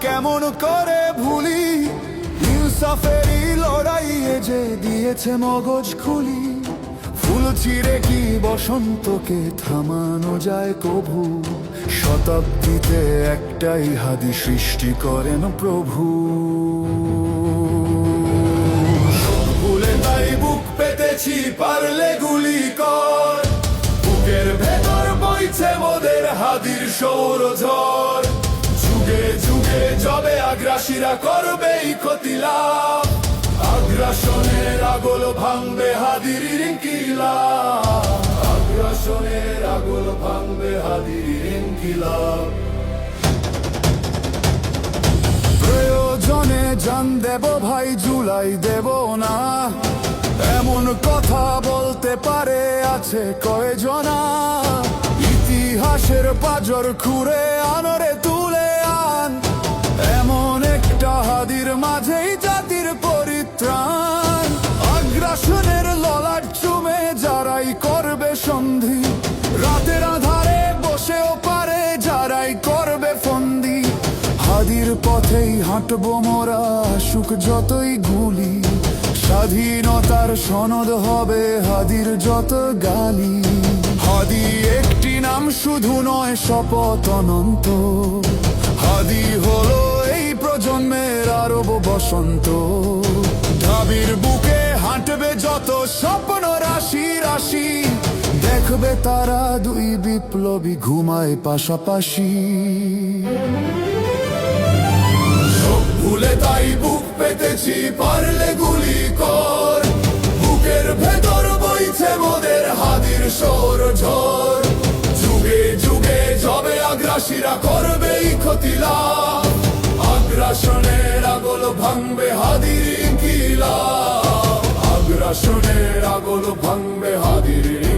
কেমন করে ভুলি? ইনসাফেরই লড়াইয়ে যে দিয়েছে মগজ খুলি। ফুল চিরে কি বসন্তকে থামানো যায় কভু? শতাব্দীতে একটাই হাদি সৃষ্টি করেন প্রভু। ভুলে তাই বুক পেতেছি, পারলে গুলি কর। বুকের ভেতর বইছে মোদের হাদির সৌরঝড়। যুগে যুগে যবে আগ্রাসীরা করবেই ক্ষতি লাভ। আগ্রাসনের আগল ভাঙবে হাদির রিঙ্কিলা আগ্রাসনের আগল ভাঙবে হাদির রিঙ্কিলা প্রয়োজনে জান দেব ভাই, জুলাই দেব না। এমন কথা বলতে পারে আছে কয়জনা। ইতিহাসের পাজর খুঁড়ে আনরে হাদির মাঝেই জাতির পরিত্রাণ। আগ্রাসনের ললাট চুমে যারাই করবে সন্ধি, রাতের আধারে বসেও পারে যারাই করবে ফন্দি। হাদির পথেই হাঁটবো মোরা, সুখ যতই গুলি, স্বাধীনতার সনদ হবে হাদির যত গালি। হাদি একটি নাম শুধু নয়, শপথ অনন্ত। হাদি হলো এই বসন্ত। ঢাবির বুকে হাঁটবে যত স্বপ্ন রাশি রাশি, দেখবে তারা দুই বিপ্লবী ঘুমায় পাশাপাশি। ভুলে তাই বুক পেতেছি, পারলে গুলি কর। বুকের ভেতর বইছে মোদের হাদির সৌর ঝড়। যুগে যুগে যবে আগ্রাসীরা করবেই ক্ষতি লাভ। আগ্রাসনের আগল ভাঙবে হাদির কিলা আগ্রাসনের আগল ভাঙবে হাদির